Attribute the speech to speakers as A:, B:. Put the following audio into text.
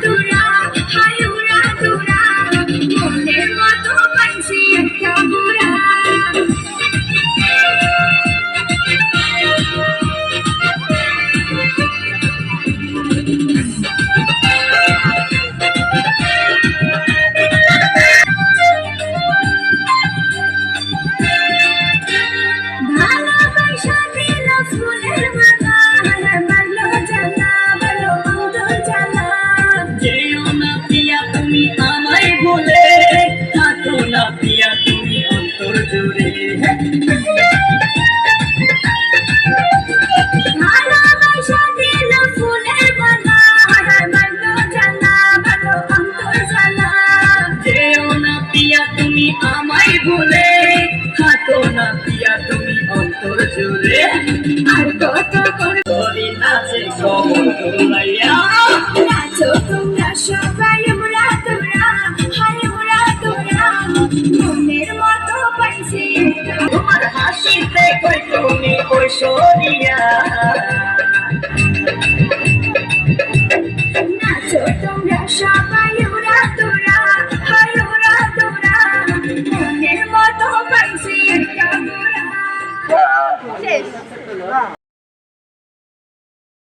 A: do Natura. আমায় ভুলে থাকো না পিয়া তুমি অন্তর জুড়ে
B: আর কত করে
A: নাচে কমল দোলাইয়া।
B: নাচো তোমরা সবাই উড়া তোরা হায় উড়া তোরা মনের মতো পাইছি।
A: তোমার হাসিতে কই তুমি
B: নাচো মনের